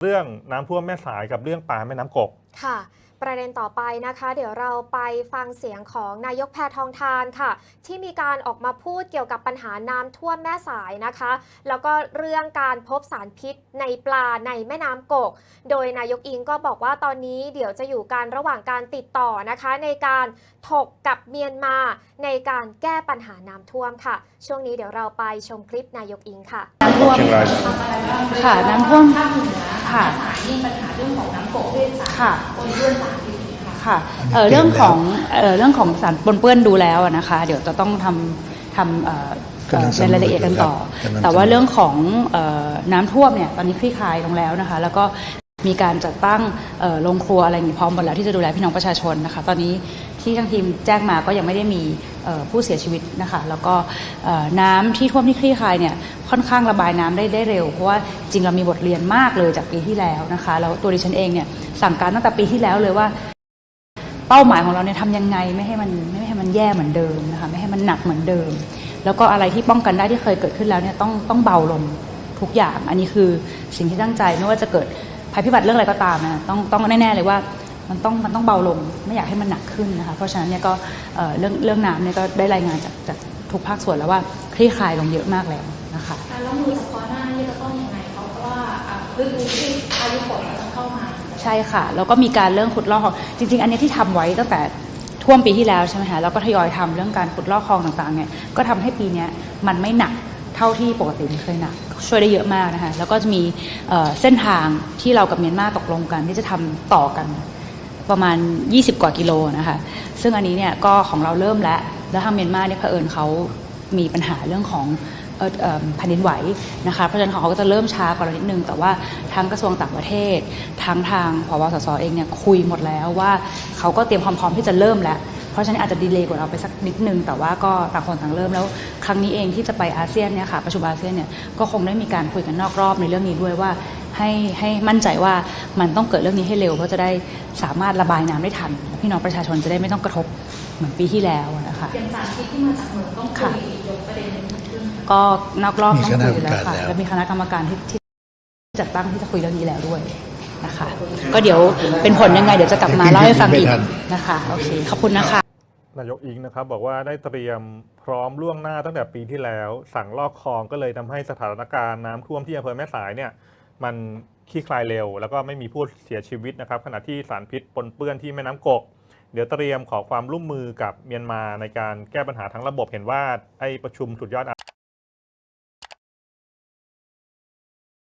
เรื่องน้ำท่วมแม่สายกับเรื่องปลาแม่น้ำกก ค่ะ ประเด็นต่อไปนะคะ เดี๋ยวเราไปฟังเสียงของนายกแพทองทานค่ะ ที่มีการออกมาพูดเกี่ยวกับปัญหาน้ำท่วมแม่สายนะคะ แล้วก็เรื่องการพบสารพิษในปลาในแม่น้ำกก โดยนายกอิงก็บอกว่าตอนนี้เดี๋ยวจะอยู่การระหว่างการติดต่อนะคะ ในการถกกับเมียนมาในการแก้ปัญหาน้ำท่วมค่ะ ช่วงนี้เดี๋ยวเราไปชมคลิปนายกอิงค่ะ น้ำท่วมเชียงรายค่ะน้ำท่วม ภาคเหนือค่ะสายนี่ปัญหาเรื่องของน้ำกกเวชสารค่ะปนเปื้อนสารพิษค่ะค่ะเอ่อเรื่องของเอ่อเรื่องของสารปนเปื้อนดูแล้วอะนะคะ เดี๋ยวจะต้องทำทำเอ่อเอ่อในรายละเอียดกันต่อกำลังสำรวจแต่ว่าเรื่องของเอ่อน้ำท่วมเนี่ยตอนนี้คลี่คลายลงแล้วนะคะ แล้วก็มีการจัดตั้งเอ่อโรงครัวอะไรอย่างนี้พร้อมหมดแล้วที่จะดูแลพี่น้องประชาชนนะคะ ตอนนี้ที่ทางทีมแจ้งมาก็ยังไม่ได้มีเอ่อผู้เสียชีวิตนะคะ แล้วก็เอ่อน้ำที่ท่วมที่คลี่คลายเนี่ย ค่อนข้างระบายน้ำได้ได้เร็ว เพราะว่าจริงเรามีบทเรียนมากเลยจากปีที่แล้วนะคะแล้วตัวดิฉันเองเนี่ยสั่งการตั้งแต่ปีที่แล้วเลยว่า เป้าหมายของเราเนี่ยทำยังไงไม่ให้มันไม่ให้มันแย่เหมือนเดิมนะคะไม่ให้มันหนักเหมือนเดิม แล้วก็อะไรที่ป้องกันได้ที่เคยเกิดขึ้นแล้วเนี่ยต้องต้องเบาลงทุกอย่าง อันนี้คือสิ่งที่ตั้งใจไม่ว่าจะเกิดภัยพิบัติเรื่องอะไรก็ตามนะต้องต้องแน่ๆเลยว่ามันต้องมันต้องเบาลงไม่อยากให้มันหนักขึ้นนะคะเพราะฉะนั้นเนี่ยก็เอ่อเรื่องเรื่องน้ำเนี่ยก็ได้รายงานจากจากทุกภาคส่วนแล้วว่าคลี่คลายลงเยอะมากแล้ว นะคะการรับมือเฉพาะหน้านี่จะต้องยังไงเพราะว่าอะฤดูที่พายุฝนจะเข้ามาใช่ค่ะ แล้วก็มีการเรื่องขุดลอกคลองจริง ๆ อันเนี้ยที่ทำไว้ตั้งแต่ท่วมปีที่แล้วใช่ไหมคะแล้วก็ทยอยทำเรื่องการขุดลอกคลองต่างๆเนี่ยก็ทำให้ปีเนี้ยมันไม่หนักเท่าที่ปกติมันเคยหนักช่วยได้เยอะมากนะคะแล้วก็จะมีเอ่อเส้นทางที่เรากับเมียนมาตกลงกันที่จะทำต่อกันประมาณ 20 กว่ากิโลนะคะซึ่งอันนี้เนี่ยก็ของเราเริ่มแล้วแล้วทางเมียนมาเนี่ยเผอิญเขามีปัญหาเรื่องของเอ่อเอ่อ แผ่นดินไหวนะคะเพราะฉะนั้นของเขาก็จะเริ่มช้ากว่าเรานิดนึง แต่ว่าทั้งกระทรวงต่างประเทศ ทั้งทางพบสสเองเนี่ยคุยหมดแล้วว่าเขาก็เตรียมความพร้อมที่จะเริ่มแล้วเพราะฉะนั้นอาจจะดีเลย์กว่าเราไปสักนิดนึง แต่ว่าก็ต่างคนต่างเริ่มแล้ว ครั้งนี้เองที่จะไปอาเซียนเนี่ยค่ะประชุมอาเซียนเนี่ยก็คงได้มีการคุยกันนอกรอบในเรื่องนี้ด้วยว่าให้ให้มั่นใจว่ามันต้องเกิดเรื่องนี้ให้เร็ว เพื่อจะได้สามารถระบายน้ำได้ทัน พี่น้องประชาชนจะได้ไม่ต้องกระทบเหมือนปีที่แล้วนะคะอย่างสารพิษที่มาจากเหมืองต้องคุค่ะยยกประเด็นนี้ขึ้น ก็นอกรอบมีต้องคณะคุยแล้วค่ะกรรมการแล้วแล้วมีคณะกรรมการที่ที่จัดตั้งที่จะคุยเรื่องนี้แล้วด้วยนะคะ ก็เดี๋ยวเป็นผลยังไงเดี๋ยวจะกลับมาเล่าให้ฟังอีกนะคะโอเคขอบคุณนะคะนายกอิงนะครับบอกว่าได้เตรียมพร้อมล่วงหน้าตั้งแต่ปีที่แล้ว สั่งลอกคลองก็เลยทำให้สถานการณ์น้ำท่วมที่อำเภอแม่สายเนี่ยมันคลี่คลายเร็ว แล้วก็ไม่มีผู้เสียชีวิตนะครับ ขณะที่สารพิษปนเปื้อนที่แม่น้ำกก เดี๋ยวเตรียมขอความร่วมมือกับเมียนมาในการแก้ปัญหาทั้งระบบเห็นว่าไอ้ประชุมสุดยอด